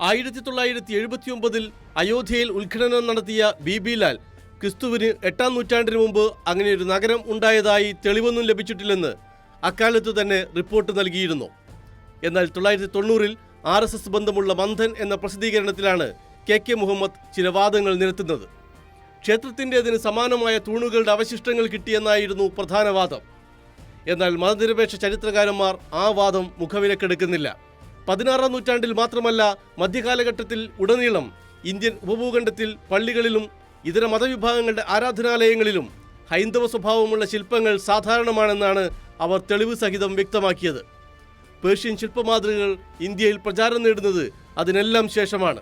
ആയിരത്തി തൊള്ളായിരത്തി എഴുപത്തി ഒമ്പതിൽ അയോധ്യയിൽ ഉത്ഖനനം നടത്തിയ ബി ബി ലാൽ ക്രിസ്തുവിന് എട്ടാം നൂറ്റാണ്ടിന് മുമ്പ് അങ്ങനെ ഒരു നഗരം ഉണ്ടായതായി തെളിവൊന്നും ലഭിച്ചിട്ടില്ലെന്ന് അക്കാലത്ത് തന്നെ റിപ്പോർട്ട് നൽകിയിരുന്നു. എന്നാൽ തൊള്ളായിരത്തി തൊണ്ണൂറിൽ ആർ എസ് എസ് ബന്ധമുള്ള മന്ധൻ എന്ന പ്രസിദ്ധീകരണത്തിലാണ് കെ കെ മുഹമ്മദ് ചില വാദങ്ങൾ നിരത്തുന്നത്. ക്ഷേത്രത്തിന്റെതിന് സമാനമായ തൂണുകളുടെ അവശിഷ്ടങ്ങൾ കിട്ടിയെന്നായിരുന്നു പ്രധാന വാദം. എന്നാൽ മതനിരപേക്ഷ ചരിത്രകാരന്മാർ ആ വാദം മുഖവിലക്കെടുക്കുന്നില്ല. പതിനാറാം നൂറ്റാണ്ടിൽ മാത്രമല്ല മധ്യകാലഘട്ടത്തിൽ ഉടനീളം ഇന്ത്യൻ ഉപഭൂഖണ്ഡത്തിൽ പള്ളികളിലും ഇതര മതവിഭാഗങ്ങളുടെ ആരാധനാലയങ്ങളിലും ഹൈന്ദവ സ്വഭാവമുള്ള ശില്പങ്ങൾ സാധാരണമാണെന്നാണ് അവർ തെളിവ് സഹിതം വ്യക്തമാക്കിയത്. പേർഷ്യൻ ശില്പമാതൃകകൾ ഇന്ത്യയിൽ പ്രചാരം നേടുന്നത് അതിനെല്ലാം ശേഷമാണ്.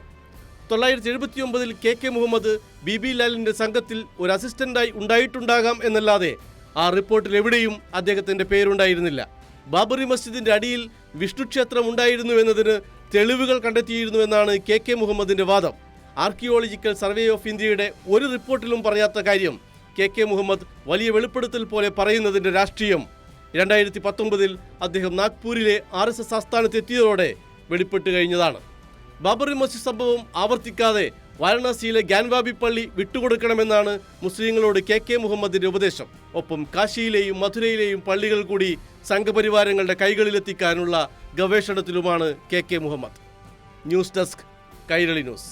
തൊള്ളായിരത്തി എഴുപത്തി ഒമ്പതിൽ K K Muhammad B B ലാലിന്റെ സംഘത്തിൽ ഒരു അസിസ്റ്റന്റായി ഉണ്ടായിട്ടുണ്ടാകാം എന്നല്ലാതെ ആ റിപ്പോർട്ടിൽ എവിടെയും അദ്ദേഹത്തിന്റെ പേരുണ്ടായിരുന്നില്ല. ബാബറി മസ്ജിദിന്റെ അടിയിൽ വിഷ്ണു ക്ഷേത്രം ഉണ്ടായിരുന്നു എന്നതിന് തെളിവുകൾ കണ്ടെത്തിയിരുന്നുവെന്നാണ് കെ കെ മുഹമ്മദിന്റെ വാദം. ആർക്കിയോളജിക്കൽ സർവേ ഓഫ് ഇന്ത്യയുടെ ഒരു റിപ്പോർട്ടിലും പറയാത്ത കാര്യം കെ കെ മുഹമ്മദ് വലിയ വെളിപ്പെടുത്തൽ പോലെ പറയുന്നതിന്റെ രാഷ്ട്രീയം. രണ്ടായിരത്തി പത്തൊമ്പതിൽ അദ്ദേഹം നാഗ്പൂരിലെ ആർ എസ് എസ് ആസ്ഥാനത്തെത്തിയതോടെ വെളിപ്പെട്ട് കഴിഞ്ഞതാണ്. ബാബറി മസ്ജിദ് സംഭവം ആവർത്തിക്കാതെ വാരണാസിയിലെ ഗ്യാൻവാബി പള്ളി വിട്ടുകൊടുക്കണമെന്നാണ് മുസ്ലിങ്ങളോട് കെ കെ മുഹമ്മദിന്റെ ഉപദേശം. ഒപ്പം കാശിയിലെയും മധുരയിലെയും പള്ളികൾ കൂടി സംഘപരിവാരങ്ങളുടെ കൈകളിലെത്തിക്കാനുള്ള ഗവേഷണത്തിലുമാണ് K K Muhammad. News desk Kairali news.